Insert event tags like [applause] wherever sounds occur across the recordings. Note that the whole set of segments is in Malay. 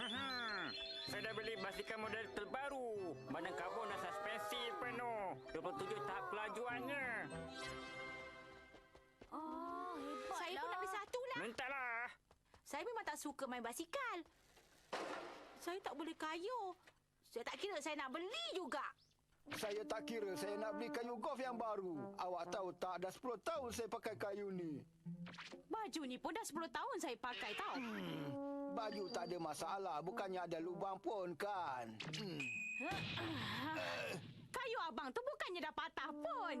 Haha, saya dah beli basikal model terbaru. Badan karbon dan suspensi penuh. 27 tahap kelajuannya. Oh, hebat Saya pun nak beli satu lah. Mintalah. Saya memang tak suka main basikal. Saya tak boleh kayuh. Saya tak kira saya nak beli juga. Saya tak kira saya nak beli kayu golf yang baru. Awak tahu tak, dah 10 tahun saya pakai kayu ni. Baju ni pun dah 10 tahun saya pakai tau. Baju tak ada masalah, bukannya ada lubang pun kan? Hmm. Kayu abang tu bukannya dah patah pun.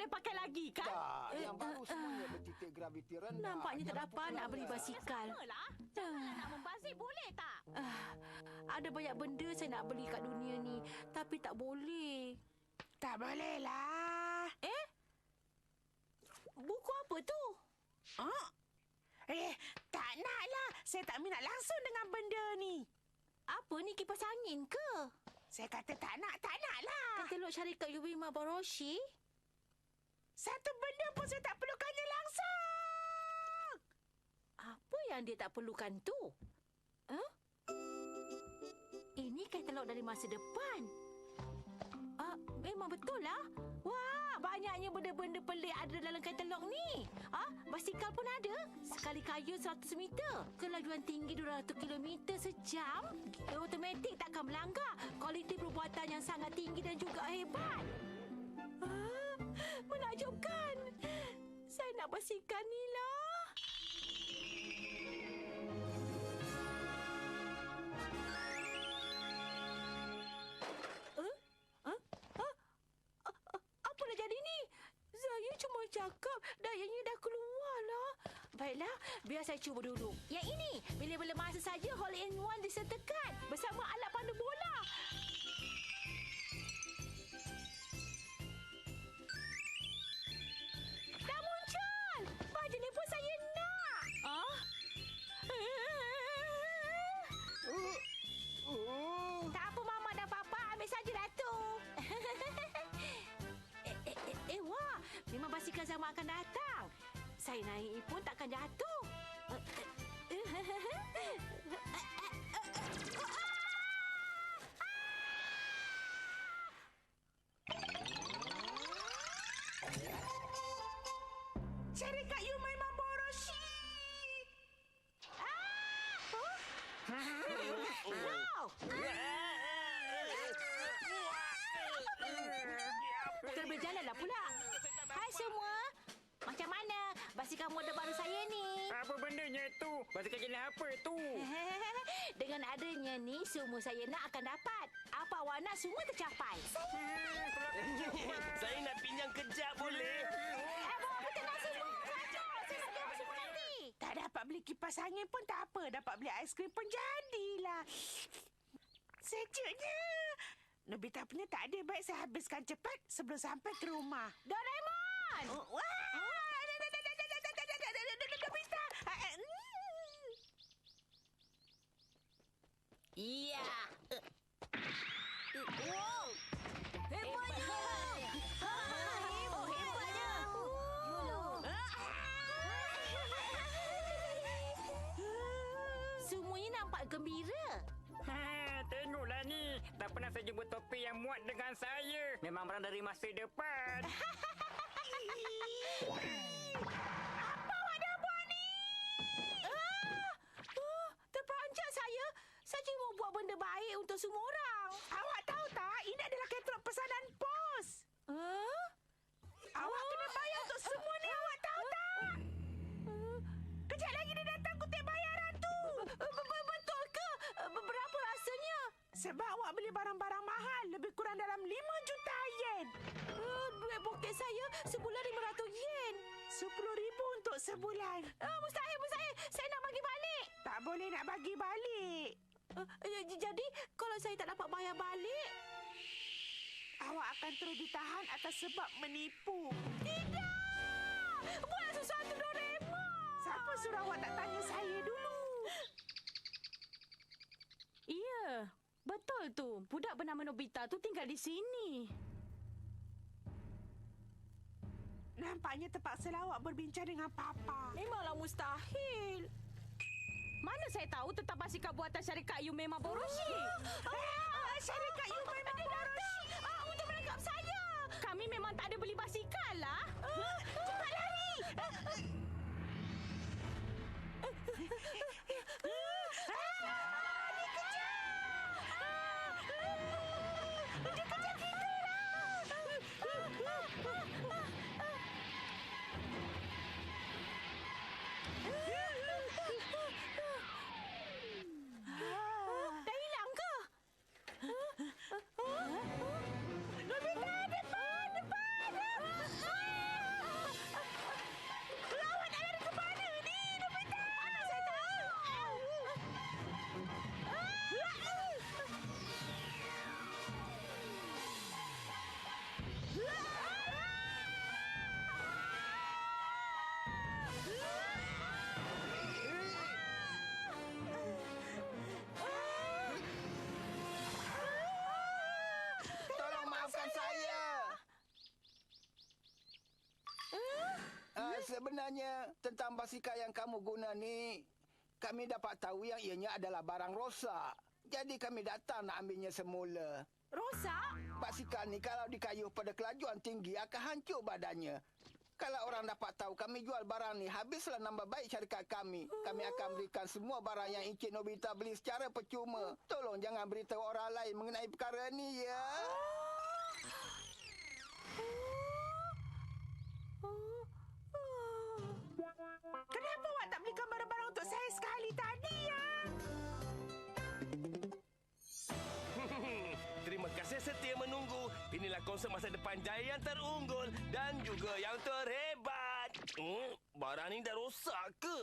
Boleh pakai lagi kan? Tak, Eh, yang baru semuanya bertitik graviti rendah. Nampaknya tak dapat nak beli basikal. Lah, jangan nak membazir boleh tak? Ah, ada banyak benda saya nak beli kat dunia ni. Tapi tak boleh. Tak boleh lah. Eh? Buku apa tu? Oh? Eh, tak nak lah. Saya tak minat langsung dengan benda ni. Apa ni kipas angin ke? Saya kata tak nak, tak nak lah. Katalog syarikat Yubima Baroshi? Satu benda pun saya tak perlukannya langsung. Apa yang dia tak perlukan tu? Huh? Ini katalog dari masa depan. Ah, memang betul lah. Wah, banyaknya benda-benda pelik ada dalam katalog ni. Ah, basikal pun ada. Sekali kayu 100 meter. Kelajuan tinggi 200 km sejam. Automatik takkan melanggar. Kualiti perbuatan yang sangat tinggi dan juga hebat. Ah, menakjubkan. Saya nak basikal ni. Apa dah jadi ni? Saya cuma cakap dayanya dah keluar lah. Baiklah, biar saya cuba dulu. Yang ini, bila-bila masa saja hole in one disertakan bersama alat pandu bola. Zaman akan datang. Saya naik pun takkan jatuh. Syarikat you memang boroshi. No! Terberjalanlah pula. Hai semua. Mana basikal model baru saya ni? Apa bendanya tu? Basikal jenis apa tu? [laughs] Dengan adanya ni, semua saya nak akan dapat. Apa awak nak semua tercapai. Saya nak pinjam kejap boleh? Eh, bawa nak semua. Tak dapat beli kipas angin pun tak apa. Dapat beli aiskrim pun jadilah. Sejuknya. Nobita punya tak ada. Baik saya habiskan cepat sebelum sampai ke rumah. Doraemon! Oh, wah! Gembira. Ha, tengoklah ni. Tak pernah saya jumpa topi yang muat dengan saya. Memang barang dari masa depan. Ah! Oh, terperanjat saya. Saya cuma buat benda baik untuk semua orang. Awak tahu tak? Ini adalah katalog pesanan pos. Huh? Awak kena bayar untuk semua ni. Awak tahu tak? Kejap lagi Sebab awak beli barang-barang mahal. Lebih kurang dalam 5 juta yen. Uh, duit poket saya sebulan 500 yen. 10 ribu untuk sebulan. Uh, mustahil, mustahil. Saya nak bagi balik. Tak boleh nak bagi balik. Uh, j- jadi, kalau saya tak dapat bayar balik... Awak akan terus ditahan atas sebab menipu. Tidak! Buat sesuatu, Doraemon! Siapa suruh awak tak tanya saya dulu? Betul tu. Budak bernama Nobita tu tinggal di sini. Nampaknya terpaksa awak berbincang dengan Papa. Memanglah mustahil. Mana tahu tentang basikal buatan syarikat You memang Boroshi. Ah, syarikat you memang Boroshi. Ah, untuk menangkap saya. Kami memang tak ada beli basikal lah. Sebenarnya tentang basikal yang kamu guna ni, kami dapat tahu yang ianya adalah barang rosak. Jadi kami datang nak ambilnya semula. Rosak? Basikal ni kalau dikayuh pada kelajuan tinggi akan hancur badannya. Kalau orang dapat tahu kami jual barang ni, habislah nama baik syarikat kami. Kami akan berikan semua barang yang Encik Nobita beli secara percuma. Tolong jangan beritahu orang lain mengenai perkara ni ya. Kenapa awak tak belikan barang-barang untuk saya sekali tadi ya? [laughs] Terima kasih setia menunggu. Inilah konsert masa depan jaya yang terunggul dan juga yang terhebat. Hmm, barang ni dah rosak ke?